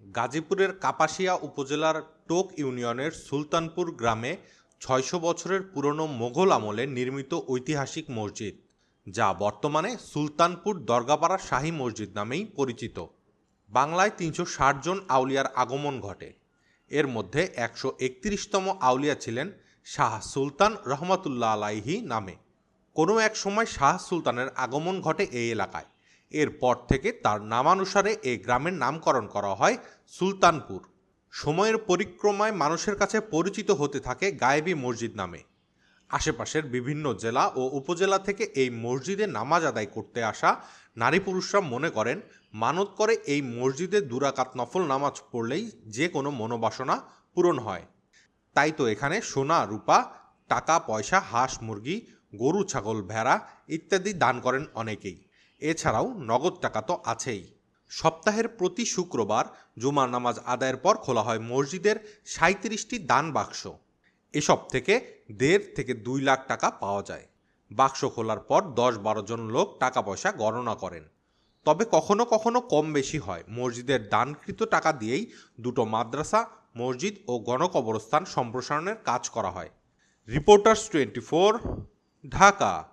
গাজীপুরের কাপাসিয়া উপজেলার টোক ইউনিয়নের সুলতানপুর গ্রামে ছয়শো বছরের পুরনো মোগল আমলে নির্মিত ঐতিহাসিক মসজিদ, যা বর্তমানে সুলতানপুর দরগাপাড়া শাহী মসজিদ নামেই পরিচিত। বাংলায় তিনশো ষাট জন আউলিয়ার আগমন ঘটে। এর মধ্যে একশো একত্রিশতম আউলিয়া ছিলেন শাহ সুলতান রহমতুল্লাহ আলাইহি নামে। কোনো এক সময় শাহ সুলতানের আগমন ঘটে এই এলাকায়। এরপর থেকে তার নামানুসারে এই গ্রামের নামকরণ করা হয় সুলতানপুর। সময়ের পরিক্রমায় মানুষের কাছে পরিচিত হতে থাকে গায়েবী মসজিদ নামে। আশেপাশের বিভিন্ন জেলা ও উপজেলা থেকে এই মসজিদে নামাজ আদায় করতে আসা নারী পুরুষরা মনে করেন, মানত করে এই মসজিদে দুরাকাত নফল নামাজ পড়লেই যে কোনো মনোবাসনা পূরণ হয়। তাই তো এখানে সোনা, রূপা, টাকা, পয়সা, হাঁস, মুরগি, গরু, ছাগল, ভেড়া ইত্যাদি দান করেন অনেকেই। এছাড়াও নগদ টাকা তো আছেই। সপ্তাহের প্রতি শুক্রবার জুমার নামাজ আদায়ের পর খোলা হয় মসজিদের সাঁত্রিশটি দান বাক্স। এসব থেকে দেড় থেকে দুই লাখ টাকা পাওয়া যায়। বাক্স খোলার পর দশ বারো জন লোক টাকা পয়সা গণনা করেন। তবে কখনো কখনো কম বেশি হয়। মসজিদের দানকৃত টাকা দিয়েই দুটো মাদ্রাসা, মসজিদ ও গণকবরস্থান সম্প্রসারণের কাজ করা হয়। Reporters twenty four Dhaka.